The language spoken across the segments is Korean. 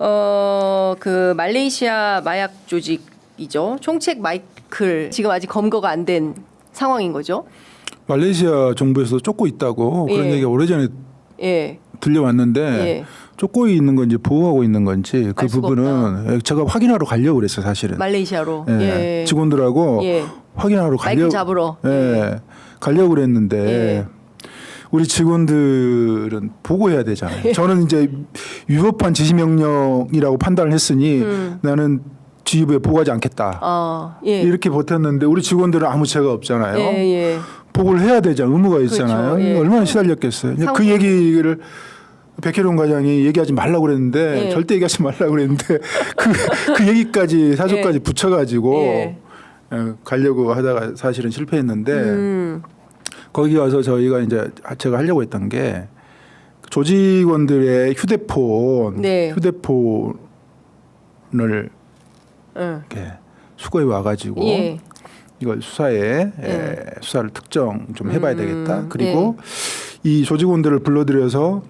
어, 그 말레이시아 마약 조직이죠. 총책 마이클 지금 아직 검거가 안 된 상황인 거죠. 말레이시아 정부에서 쫓고 있다고 그런 예. 얘기가 오래전에 예. 들려왔는데 예. 쫓고 있는 건지 보호하고 있는 건지 그 부분은 제가 확인하러 가려고 그랬어요 사실은. 말레이시아로. 예. 예. 직원들하고 예. 확인하러 가려고 잡으러. 예. 가려고 그랬는데 예. 우리 직원들은 보고해야 되잖아요. 저는 이제 위법한 지시 명령이라고 판단을 했으니 음. 나는 지휘부에 보고하지 않겠다. 아, 예. 이렇게 버텼는데 우리 직원들은 아무 죄가 없잖아요. 예, 예. 보고를 해야 되잖아. 의무가 있잖아요. 그렇죠. 예. 얼마나 시달렸겠어요. 이제 상- 그 얘기를 백혜룡 과장이 얘기하지 말라고 그랬는데 예. 절대 얘기하지 말라고 그랬는데 그, 그 얘기까지 사조까지 예. 붙여가지고 예. 어, 가려고 하다가 사실은 실패했는데 음. 거기 와서 저희가 이제 제가 하려고 했던 게 조직원들의 휴대폰, 네. 휴대폰을 응. 이렇게 수거해 와가지고 예. 이걸 수사에 예. 에, 수사를 특정 좀 해봐야 음, 되겠다. 그리고 이 조직원들을 불러들여서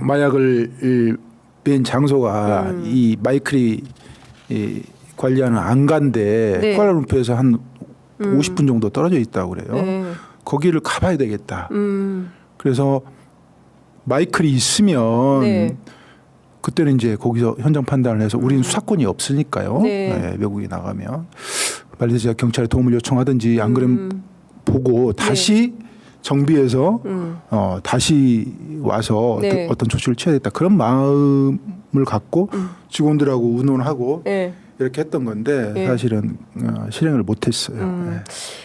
마약을 이, 뺀 장소가 음. 이 마이클이 이 관리하는 안간데 네. 쿠알라룸푸르에서 한 음. 50분 정도 떨어져 있다고 그래요. 네. 거기를 가봐야 되겠다. 음. 그래서 마이클이 있으면 네. 그때는 이제 거기서 현장 판단을 해서 우리는 수사권이 없으니까요. 네. 네, 외국에 나가면 말레이시아 경찰에 도움을 요청하든지 안 그러면 음. 보고 다시 정비해서 음. 어, 다시 와서 네. 어떤, 어떤 조치를 취해야겠다 그런 마음을 갖고 음. 직원들하고 의논하고 예. 이렇게 했던 건데 예. 사실은 어, 실행을 못했어요. 음. 네.